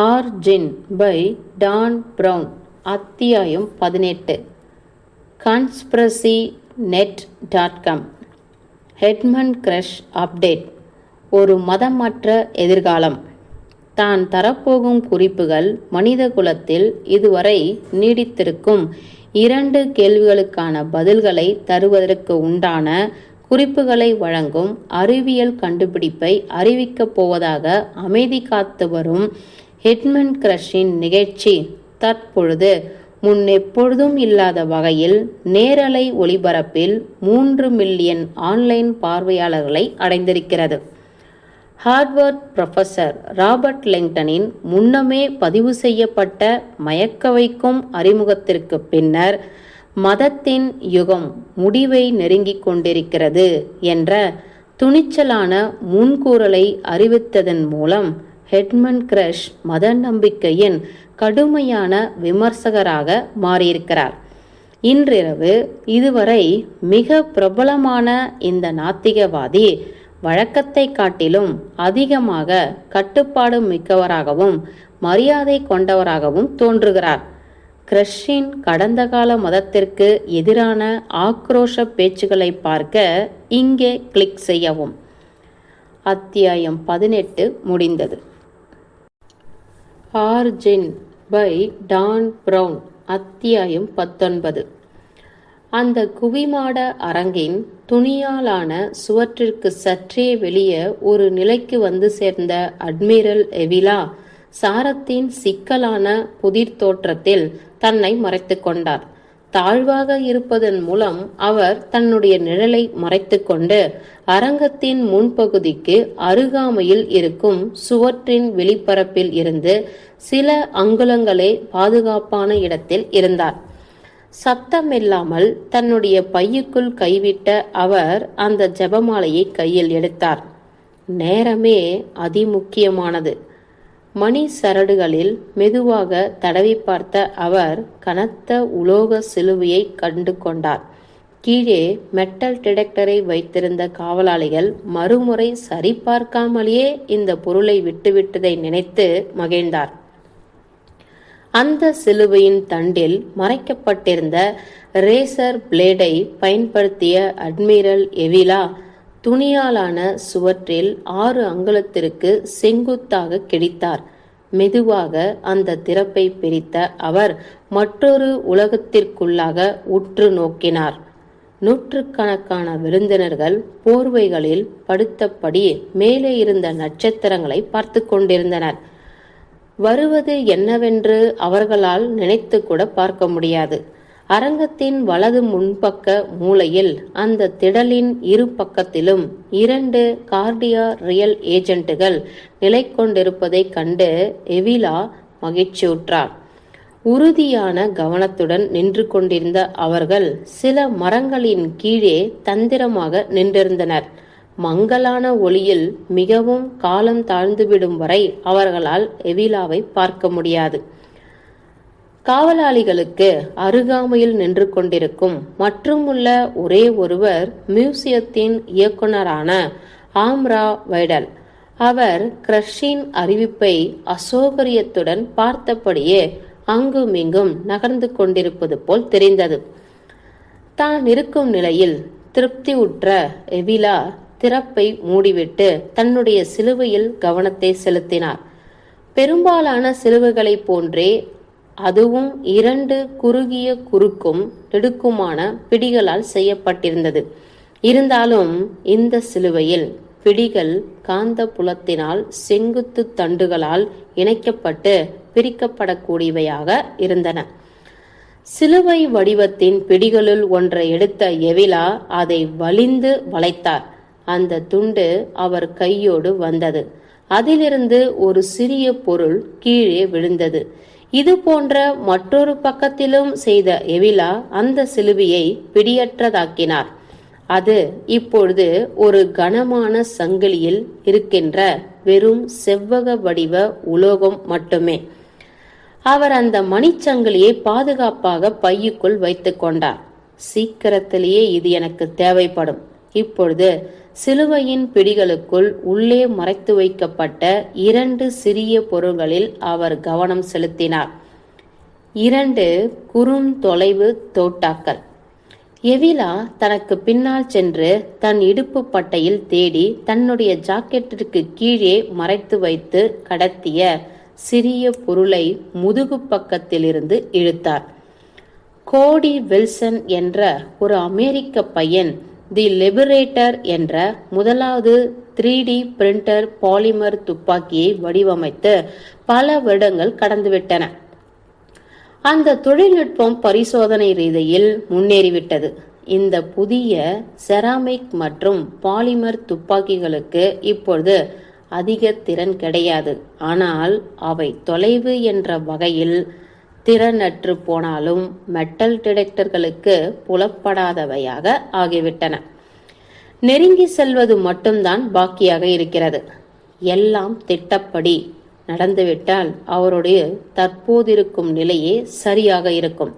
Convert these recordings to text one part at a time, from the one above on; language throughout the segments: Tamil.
ஆர்ஜின் பை டான் ப்ரவுன் அத்தியாயம் பதினெட்டு. Conspiracy net dot com headman crush update. ஒரு மதமற்ற எதிர்காலம். தான் தரப்போகும் குறிப்புகள் மனித குலத்தில் இதுவரை நீடித்திருக்கும். இரண்டு கேள்விகளுக்கான பதில்களை தருவதற்கு உண்டான குறிப்புகளை வழங்கும் அறிவியல் கண்டுபிடிப்பை அறிவிக்கப் போவதாக அமைதி காத்து வரும் ஹெட்மன் கிரஷின் நிகழ்ச்சி. தற்பொழுது முன்னெப்பொழுதும் இல்லாத வகையில் நேரலை ஒளிபரப்பில் மூன்று மில்லியன் ஆன்லைன் பார்வையாளர்களை அடைந்திருக்கிறது. ஹார்வர்ட் ப்ரொஃபசர் ராபர்ட் லெங்டனின் முன்னமே பதிவு செய்யப்பட்ட மயக்க வைக்கும் அறிமுகத்திற்கு பின்னர் மதத்தின் யுகம் முடிவை நெருங்கிக் கொண்டிருக்கிறது என்ற துணிச்சலான முன்கூறலை அறிவித்ததன் மூலம் ஹெட்மன் கிரஷ் மத நம்பிக்கையின் கடுமையான விமர்சகராக மாறியிருக்கிறார். இன்றிரவு இதுவரை மிக பிரபலமான இந்த நாத்திகவாதி வழக்கத்தை காட்டிலும் அதிகமாக கட்டுப்பாடு மிக்கவராகவும் மரியாதை கொண்டவராகவும் தோன்றுகிறார். கிரஷின் கடந்த கால மதத்திற்கு எதிரான ஆக்ரோஷ பேச்சுகளை பார்க்க இங்கே கிளிக் செய்யவும். அத்தியாயம் பதினெட்டு முடிந்தது. ஆர்ஜென் பை டான் பிரவுன் அத்தியாயம் பத்தொன்பது. அந்த குவிமாட அரங்கின் துணியாலான சுவற்றிற்கு சற்றே வெளியே ஒரு நிலைக்கு வந்து சேர்ந்த அட்மிரல் எவிலா சாரத்தின் சிக்கலான புதிர் தோற்றத்தில் தன்னை மறைத்து கொண்டார். தாழ்வாக இருப்பதன் மூலம் அவர் தன்னுடைய நிழலை மறைத்துக்கொண்டு அரங்கத்தின் முன்பகுதிக்கு அருகாமையில் இருக்கும் சுவற்றின் வெளிப்பரப்பில் இருந்து சில அங்குலங்களே பாதுகாப்பான இடத்தில் இருந்தார். சப்தமில்லாமல் தன்னுடைய பையுக்குள் கைவிட்ட அவர் அந்த ஜபமாலையை கையில் எடுத்தார். நேரமே அதிமுக்கியமானது. மணி சரடுகளில் மெதுவாக தடவி பார்த்த அவர் கனத்த உலோக சிலுவையை கண்டு கொண்டார். கீழே மெட்டல் டிடெக்டரை வைத்திருந்த காவலாளிகள் மறுமுறை சரிபார்க்காமலேயே இந்த பொருளை விட்டுவிட்டதை நினைத்து மகிழ்ந்தார். அந்த சிலுவையின் தண்டில் மறைக்கப்பட்டிருந்த ரேசர் பிளேடை பயன்படுத்திய அட்மிரல் எவிலா துணியாலான சுவற்றில் ஆறு அங்குலத்திற்கு செங்குத்தாக கிடைத்தார் மெதுவாக அந்த திறப்பை பிரித்த அவர் மற்றொரு உலகத்திற்குள்ளாக உற்று நோக்கினார். நூற்றுக்கணக்கான விருந்தினர்கள் போர்வைகளில் படுத்தபடி மேலே இருந்த நட்சத்திரங்களை பார்த்து கொண்டிருந்தனர். வருவது என்னவென்று அவர்களால் நினைத்து கூட பார்க்க முடியாது. அரங்கத்தின் வலது முன்பக்க மூலையில் அந்த திடலின் இரு பக்கத்திலும் இரண்டு கார்டியா ரியல் ஏஜென்ட்டுகள் நிலை கொண்டிருப்பதைக் கண்டு எவிலா மகிழ்ச்சியுற்றார். உறுதியான கவனத்துடன் நின்று கொண்டிருந்த அவர்கள் சில மரங்களின் கீழே தந்திரமாக நின்றிருந்தனர். மங்கலான ஒளியில் மிகவும் காலம் தாழ்ந்துவிடும் வரை அவர்களால் எவிலாவை பார்க்க முடியாது. காவலாளிகளுக்கு அருகாமையில் நின்று கொண்டிருக்கும் மற்றும் உள்ள ஒரே ஒருவர் மியூசியத்தின் இயக்குனரான ஆம்ரா வைடல். அவர் கிரஷின் அறிவிப்பை அசோகரியத்துடன் பார்த்தபடியே அங்குமிங்கும் நகர்ந்து கொண்டிருப்பது போல் தெரிந்தது. தான் இருக்கும் நிலையில் திருப்தி உற்ற எவிலா திறப்பை மூடிவிட்டு தன்னுடைய சிலுவையில் கவனத்தை செலுத்தினார். பெரும்பாலான சிலுவைகளைப் போன்றே அதுவும் இரண்டு குறுகிய குறுக்கும் நெடுக்குமான பிடிகளால் செய்யப்பட்டிருந்தது. இருந்தாலும் இந்த சிலுவையில் பிடிகள் காந்த புலத்தினால் செங்குத்து தண்டுகளால் இணைக்கப்பட்டு பிரிக்கப்படக்கூடியவையாக இருந்தன. சிலுவை வடிவத்தின் பிடிகளுள் ஒன்றை எடுத்த எவிலா அதை வலிந்து வளைத்தார். அந்த துண்டு அவர் கையோடு வந்தது. அதிலிருந்து ஒரு சிறிய பொருள் கீழே விழுந்தது. இது போன்ற மற்றொரு பக்கத்திலும் செய்த எவிலா அந்த சிலுவையை பிடியற்றதாக்கினார். அது இப்பொழுது ஒரு கனமான சங்கிலியில் இருக்கின்ற வெறும் செவ்வக வடிவ உலோகம் மட்டுமே. அவர் அந்த மணிச்சங்கிலியை பாதுகாப்பாக பையுக்குள் வைத்துக் கொண்டார். சீக்கிரத்திலேயே இது எனக்கு தேவைப்படும். இப்பொழுது சிலுவையின் பிடிகளுக்குள் உள்ளே மறைத்து வைக்கப்பட்ட இரண்டு சிறிய பொருள்களில் அவர் கவனம் செலுத்தினார். இரண்டு குறுந்தொலைவு தோட்டாக்கள். எவிலா தனக்கு பின்னால் சென்று தன் இடுப்பு பட்டையில் தேடி தன்னுடைய ஜாக்கெட்டிற்கு கீழே மறைத்து வைத்து கடத்திய சிறிய பொருளை முதுகு பக்கத்திலிருந்து இழுத்தார். கோடி வில்சன் என்ற ஒரு அமெரிக்க பையன் தி லிபரேட்டர் என்ற முதலாவது த்ரீ டி பிரிண்டர் பாலிமர் துப்பாக்கியை வடிவமைத்து பல வருடங்கள் கடந்துவிட்டன. அந்த தொழில்நுட்பம் பரிசோதனை ரீதியில் முன்னேறிவிட்டது. இந்த புதிய செராமிக் மற்றும் பாலிமர் துப்பாக்கிகளுக்கு இப்பொழுது அதிக திறன் கிடையாது. ஆனால் அவை தொலைவு என்ற வகையில் திறனற்று போனாலும் மெட்டல் டிடெக்டர்களுக்கு புலப்படாதவையாக ஆகிவிட்டன. நெருங்கி செல்வது மட்டும்தான் பாக்கியாக இருக்கிறது. எல்லாம் திட்டப்படி நடந்துவிட்டால் அவருடைய தற்போதிருக்கும் நிலையே சரியாக இருக்கும்.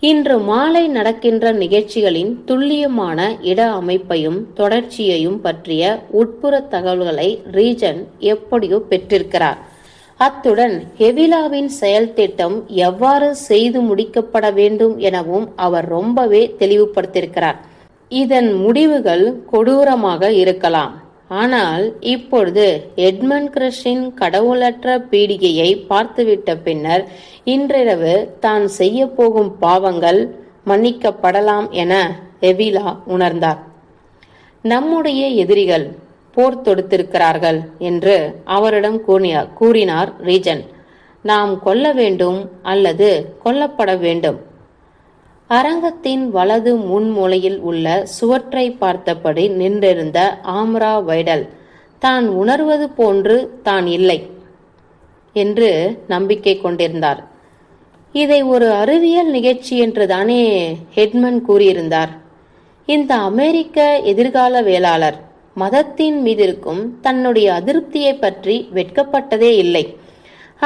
இன்று மாலை நடக்கின்ற நிகழ்ச்சிகளின் துல்லியமான இட அமைப்பையும் தொடர்ச்சியையும் பற்றிய உட்புற தகவல்களை ரீஜன் எப்படியோ பெற்றிருக்கிறார். அத்துடன் ஹெவிலாவின் செயல் திட்டம் எவ்வாறு செய்து முடிக்கப்பட வேண்டும் எனவும் அவர் ரொம்பவே தெளிவுபடுத்தியிருக்கிறார். இதன் முடிவுகள் கொடூரமாக இருக்கலாம். ஆனால் இப்பொழுது எட்மண்ட் கிரஷின் கடவுளற்ற பீடிகையை பார்த்துவிட்ட பின்னர் இன்றிரவு தான் செய்ய போகும் பாவங்கள் மன்னிக்கப்படலாம் என எவிலா உணர்ந்தார். நம்முடைய எதிரிகள் போர் தொடுத்திருக்கிறார்கள் என்று அவரிடம் கூறினார் கூறினார் ரீஜன். நாம் கொல்ல வேண்டும் அல்லது கொல்லப்பட வேண்டும். அரங்கத்தின் வலது முன்மூலையில் உள்ள சுவற்றை பார்த்தபடி நின்றிருந்த ஆம்ரா வைடல் தான் உணர்வது போன்று தான் இல்லை என்று நம்பிக்கை கொண்டிருந்தார். இதை ஒரு அறிவியல் நிகழ்ச்சி என்று தானே ஹெட்மன் கூறியிருந்தார். இந்த அமெரிக்க எதிர்கால வேளாளர் மதத்தின் மீதிருக்கும் தன்னுடைய அதிருப்தியை பற்றி வெட்கப்பட்டதே இல்லை.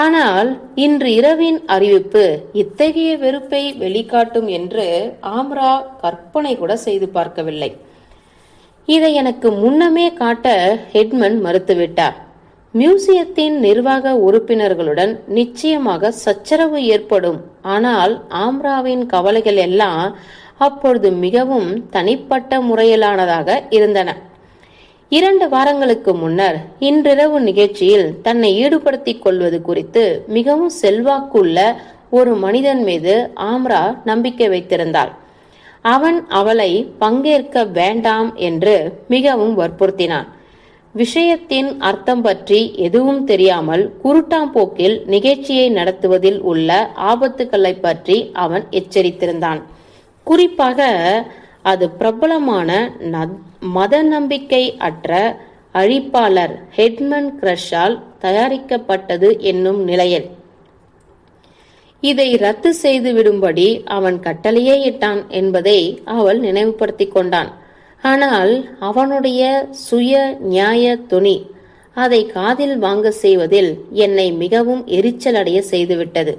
ஆனால் இன்று இரவின் அறிவிப்பு இத்தகைய வெறுப்பை வெளிக்காட்டும் என்று ஆம்ரா கற்பனை கூட செய்து பார்க்கவில்லை. இதை எனக்கு முன்னமே காட்ட ஹெட்மன் மறுத்துவிட்டார். மியூசியத்தின் நிர்வாக உறுப்பினர்களுடன் நிச்சயமாக சச்சரவு ஏற்படும். ஆனால் ஆம்ராவின் கவலைகள் எல்லாம் அப்பொழுது மிகவும் தனிப்பட்ட முறையிலானதாக இருந்தன. இரண்டு வாரங்களுக்கு முன்னர் இன்றிரவு நிகழ்ச்சியில் தன்னை ஈடுபடுத்திக் கொள்வது குறித்து மிகவும் செல்வாக்குள்ள ஒரு மனிதன் மீது ஆம்ரா நம்பிக்கை வைத்திருந்தாள். அவன் அவளை பங்கேற்க வேண்டாம் என்று மிகவும் வற்புறுத்தினான். விஷயத்தின் அர்த்தம் பற்றி எதுவும் தெரியாமல் குருட்டாம்போக்கில் நிகழ்ச்சியை நடத்துவதில் உள்ள ஆபத்துக்களை பற்றி அவன் எச்சரித்திருந்தான். குறிப்பாக அது பிரபலமான மத நம்பிக்கை அற்ற அழிப்பாளர் ஹெட்மன் கிரஷால் தயாரிக்கப்பட்டது என்னும் நிலையில். இதை ரத்து செய்து விடும்படி அவன் கட்டளையே இட்டான் என்பதை அவள் நினைவுபடுத்திக் கொண்டான். ஆனால் அவனுடைய சுய நியாய துணி அதை காதில் வாங்க செய்வதில் என்னை மிகவும் எரிச்சலடைய செய்துவிட்டது.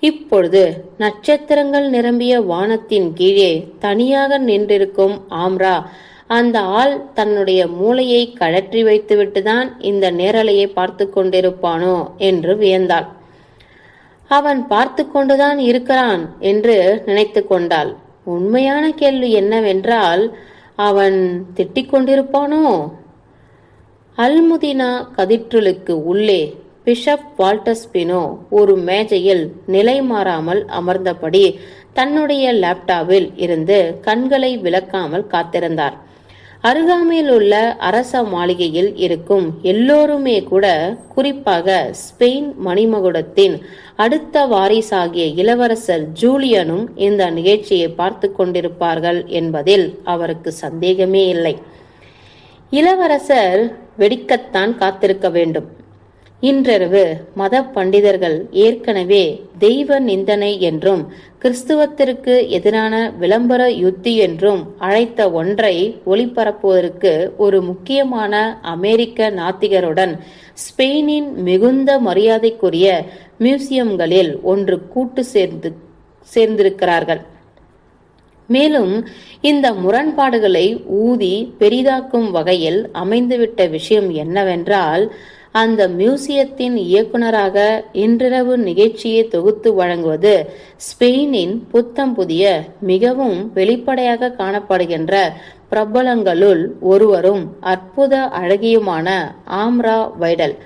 இப்பொழுது நட்சத்திரங்கள் நிரம்பிய வானத்தின் கீழே தனியாக நின்றிருக்கும் ஆம்ரா அந்த ஆள் தன்னுடைய மூளையை கழற்றி வைத்துவிட்டுதான் இந்த நேரலையை பார்த்து கொண்டிருப்பானோ என்று வியந்தாள். அவன் பார்த்து கொண்டுதான் இருக்கிறான் என்று நினைத்து கொண்டாள். உண்மையான கேள்வி என்னவென்றால் அவன் திட்டிக் கொண்டிருப்பானோ? அல்முதினா கதிற்றுலுக்கு உள்ளே பிஷப் வால்டஸ்பினோ ஒரு மேஜையில் நிலை மாறாமல் அமர்ந்தபடி தன்னுடைய லேப்டாப்பில் இருந்து கண்களை விளக்காமல் காத்திருந்தார். அருகாமையில் உள்ள அரச மாளிகையில் இருக்கும் எல்லோருமே கூட குறிப்பாக ஸ்பெயின் மணிமகுடத்தின் அடுத்த வாரிசாகிய இளவரசர் ஜூலியனும் இந்த நிகழ்ச்சியை பார்த்து கொண்டிருப்பார்கள் என்பதில் அவருக்கு சந்தேகமே இல்லை. இளவரசர் வெடிக்கத்தான் காத்திருக்க வேண்டும். இன்றிரவு மத பண்டிதர்கள் ஏற்கனவே தெய்வ நிந்தனை என்றும் கிறிஸ்துவத்திற்கு எதிரான விளம்பர யுத்தி என்றும் அழைத்த ஒன்றை ஒளிபரப்புவதற்கு ஒரு முக்கியமான அமெரிக்க நாத்திகருடன் ஸ்பெயினின் மிகுந்த மரியாதைக்குரிய மியூசியம்களில் ஒன்று கூட்டு சேர்ந்து சேர்ந்திருக்கிறார்கள். மேலும் இந்த முரண்பாடுகளை ஊதி பெரிதாக்கும் வகையில் அமைந்துவிட்ட விஷயம் என்னவென்றால் அந்த மியூசியத்தின் இயக்குனராக இன்றிரவு நிகழ்ச்சியை தொகுத்து வழங்குவது ஸ்பெயினின் புத்தம் புதிய மிகவும் வெளிப்படையாக காணப்படுகின்ற பிரபலங்களுள் ஒருவரும் அற்புத அழகியுமான ஆம்ரா வைடல்.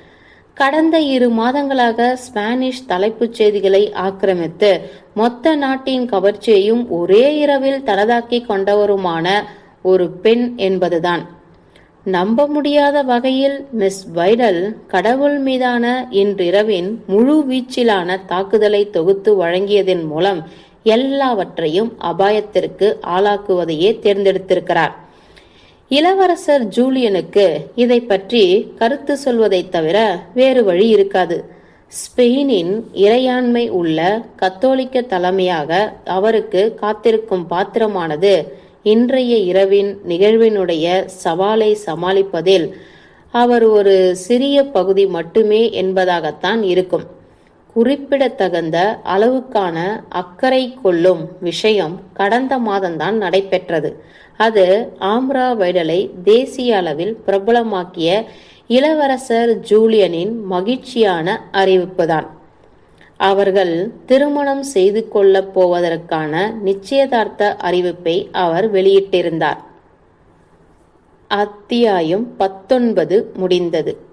கடந்த இரு மாதங்களாக ஸ்பானிஷ் தலைப்புச் செய்திகளை ஆக்கிரமித்து மொத்த நாட்டின் கவர்ச்சியையும் ஒரே இரவில் தனதாக்கிக் கொண்டவருமான ஒரு பெண் என்பதுதான். நம்ப முடியாத வகையில் மிஸ் வைடல் கடவுள் மீதான இன்றிரவின் முழு வீச்சிலான தாக்குதலை தொகுத்து வழங்கியதன் மூலம் எல்லாவற்றையும் அபாயத்திற்கு ஆளாக்குவதையே தேர்ந்தெடுத்திருக்கிறார். இளவரசர் ஜூலியனுக்கு இதை பற்றி கருத்து சொல்வதைத் தவிர வேறு வழி இருக்காது. ஸ்பெயினின் இறையாண்மை உள்ள கத்தோலிக்க தலைமையாக அவருக்கு காத்திருக்கும் பாத்திரமானது இன்றைய இரவின் நிகழ்வினுடைய சவாலை சமாளிப்பதில் அவர் ஒரு சிறிய பகுதி மட்டுமே என்பதாகத்தான் இருக்கும். குறிப்பிடத்தகுந்த அளவுக்கான அக்கறை கொள்ளும் விஷயம் கடந்த மாதம்தான் நடைபெற்றது. அது ஆம்ரா வைடலை தேசிய அளவில் பிரபலமாக்கிய இளவரசர் ஜூலியனின் மகிழ்ச்சியான அறிவிப்புதான். அவர்கள் திருமணம் செய்து கொள்ளப் போவதற்கான நிச்சயதார்த்த அறிவிப்பை அவர் வெளியிட்டிருந்தார். அத்தியாயம் பத்தொன்பது முடிந்தது.